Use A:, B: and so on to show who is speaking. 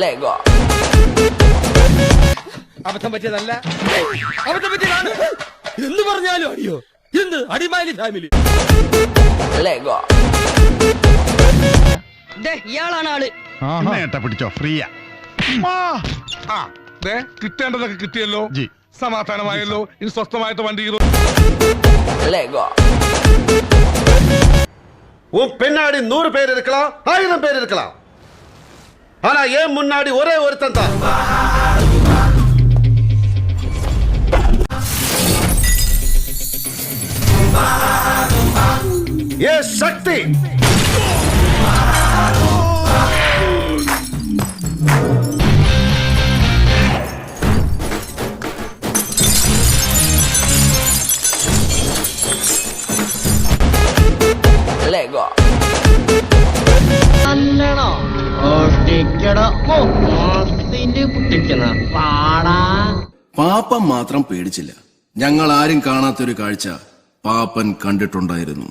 A: Lego.
B: അബദ്ധം പറ്റിയതല്ല അബദ്ധം പറ്റിയതാണ് എന്ന് പറഞ്ഞാലും അയ്യോ എന്ത് അടിമാലി ഫാമിലി
A: Lego.
C: ഇയാളാണ് ആള്
D: ഏട്ടാ പിടിച്ചോ ഫ്രീയാ
E: ആ ദേ കിട്ടേണ്ടതൊക്കെ കിട്ടിയല്ലോ
D: ജി.
E: സമാധാനമായല്ലോ ഇനി സ്വസ്ഥമായിട്ട് വണ്ടി കയറും
A: Lego.
F: உன் பின்னாடி நூறு பேர் இருக்கலாம் ஆயிரம் பேர் இருக்கலாம் ஆனா ஏன் முன்னாடி ஒரே ஒருத்தன் தான்? ஏ சக்தி!
A: Lego.
C: ഓട്ടിക്കടോ പൊട്ടിക്കുന്ന പാടാ.
G: പാപ്പൻ മാത്രം പേടിച്ചില്ല. ഞങ്ങൾ ആരും കാണാത്തൊരു കാഴ്ച പാപ്പൻ കണ്ടിട്ടുണ്ടായിരുന്നു.